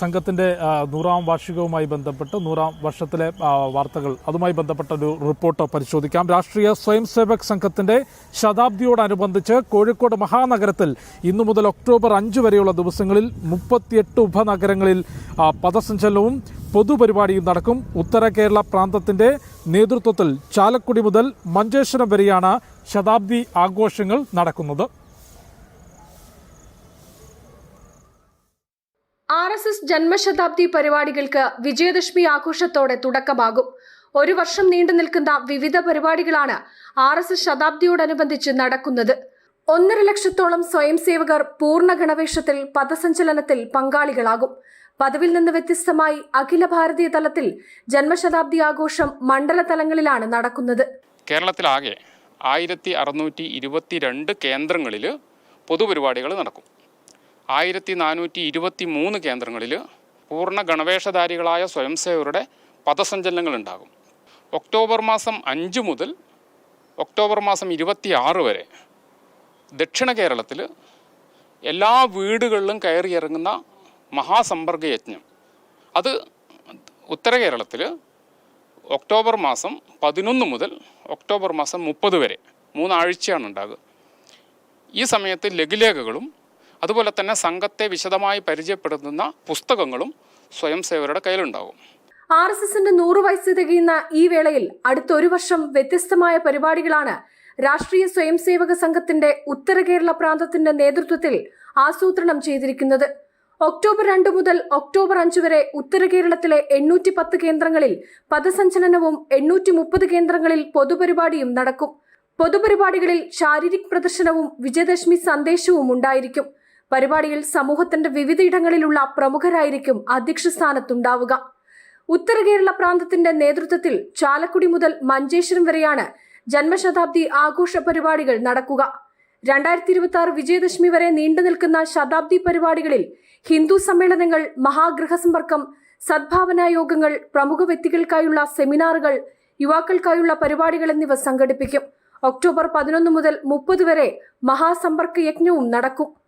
സംഘത്തിന്റെ നൂറാം വാർഷികവുമായി ബന്ധപ്പെട്ട് നൂറാം വർഷത്തിലെ വാർത്തകൾ അതുമായി ബന്ധപ്പെട്ട ഒരു റിപ്പോർട്ട് പരിശോധിക്കാം. രാഷ്ട്രീയ സ്വയം സേവക് സംഘത്തിന്റെ ശതാബ്ദിയോടനുബന്ധിച്ച് കോഴിക്കോട് മഹാനഗരത്തിൽ ഇന്നു മുതൽ ഒക്ടോബർ അഞ്ച് വരെയുള്ള ദിവസങ്ങളിൽ മുപ്പത്തിയെട്ട് ഉപനഗരങ്ങളിൽ പദസഞ്ചലനവും പൊതുപരിപാടിയും നടക്കും. ഉത്തര കേരള പ്രാന്തത്തിന്റെ നേതൃത്വത്തിൽ ചാലക്കുടി മുതൽ മഞ്ചേശ്വരം വരെയാണ് ശതാബ്ദി ആഘോഷങ്ങൾ നടക്കുന്നത്. ആർ എസ് എസ് ജന്മശതാബ്ദി പരിപാടികൾക്ക് വിജയദശമി ആഘോഷത്തോടെ തുടക്കമാകും. ഒരു വർഷം നീണ്ടു നിൽക്കുന്ന വിവിധ പരിപാടികളാണ് ആർ എസ് എസ് ശതാബ്ദിയോടനുബന്ധിച്ച് നടക്കുന്നത്. ഒന്നര ലക്ഷത്തോളം സ്വയം സേവകർ പൂർണ ഗണവേഷത്തിൽ പഥസഞ്ചലനത്തിൽ പങ്കാളികളാകും. പദവിൽ നിന്ന് വ്യത്യസ്തമായി അഖില ഭാരതീയ തലത്തിൽ ജന്മശതാബ്ദി ആഘോഷം മണ്ഡല തലങ്ങളിലാണ് നടക്കുന്നത്. കേരളത്തിലാകെ ആയിരത്തി അറുന്നൂറ്റി ഇരുപത്തിരണ്ട് കേന്ദ്രങ്ങളിൽ പൊതുപരിപാടികൾ നടക്കും. ആയിരത്തി നാനൂറ്റി ഇരുപത്തി മൂന്ന് കേന്ദ്രങ്ങളിൽ പൂർണ ഗണവേഷധാരികളായ സ്വയംസേവരുടെ പഥസഞ്ചലനങ്ങൾ ഉണ്ടാകും ഒക്ടോബർ മാസം അഞ്ച് മുതൽ ഒക്ടോബർ മാസം ഇരുപത്തി ആറ് വരെ ദക്ഷിണ കേരളത്തിൽ എല്ലാ വീടുകളിലും കയറിയിറങ്ങുന്ന മഹാസമ്പർക്ക യജ്ഞം. അത് ഉത്തര കേരളത്തിൽ ഒക്ടോബർ മാസം പതിനൊന്ന് മുതൽ ഒക്ടോബർ മാസം മുപ്പത് വരെ മൂന്നാഴ്ചയാണ് ഉണ്ടാകുക. ഈ സമയത്ത് ലഘുലേഖകളും അതുപോലെ തന്നെ സംഘത്തെ വിശദമായി പരിചയപ്പെടുത്തുന്ന പുസ്തകങ്ങളും സ്വയം സേവകരുടെ കയ്യിലുണ്ടാകും. ആർ എസ് എസിന്റെ നൂറ് വയസ്സ് തികയുന്ന ഈ വേളയിൽ അടുത്ത ഒരു വർഷം വ്യത്യസ്തമായ പരിപാടികളാണ് രാഷ്ട്രീയ സ്വയം സേവക സംഘത്തിന്റെ ഉത്തര കേരള പ്രാന്തത്തിന്റെ നേതൃത്വത്തിൽ ആസൂത്രണം ചെയ്തിരിക്കുന്നത്. ഒക്ടോബർ രണ്ട് മുതൽ ഒക്ടോബർ അഞ്ച് വരെ ഉത്തര കേരളത്തിലെ എണ്ണൂറ്റി പത്ത് കേന്ദ്രങ്ങളിൽ പദസഞ്ചലനവും എണ്ണൂറ്റി മുപ്പത് കേന്ദ്രങ്ങളിൽ പൊതുപരിപാടിയും നടക്കും. പൊതുപരിപാടികളിൽ ശാരീരിക് പ്രദർശനവും വിജയദശമി സന്ദേശവും ഉണ്ടായിരിക്കും. പരിപാടിയിൽ സമൂഹത്തിന്റെ വിവിധയിടങ്ങളിലുള്ള പ്രമുഖരായിരിക്കും അധ്യക്ഷ സ്ഥാനത്തുണ്ടാവുക ഉത്തര കേരള പ്രാന്തത്തിന്റെ നേതൃത്വത്തിൽ ചാലക്കുടി മുതൽ മഞ്ചേശ്വരം വരെയാണ് ജന്മശതാബ്ദി ആഘോഷ പരിപാടികൾ നടക്കുക. രണ്ടായിരത്തി ഇരുപത്തി ആറ് വിജയദശമി വരെ നീണ്ടു നിൽക്കുന്ന ശതാബ്ദി പരിപാടികളിൽ ഹിന്ദു സമ്മേളനങ്ങൾ മഹാഗൃഹസമ്പർക്കം സദ്ഭാവനാ യോഗങ്ങൾ പ്രമുഖ വ്യക്തികൾക്കായുള്ള സെമിനാറുകൾ യുവാക്കൾക്കായുള്ള പരിപാടികൾ എന്നിവ സംഘടിപ്പിക്കും. ഒക്ടോബർ പതിനൊന്ന് മുതൽ മുപ്പത് വരെ മഹാസമ്പർക്ക യജ്ഞവും നടക്കും.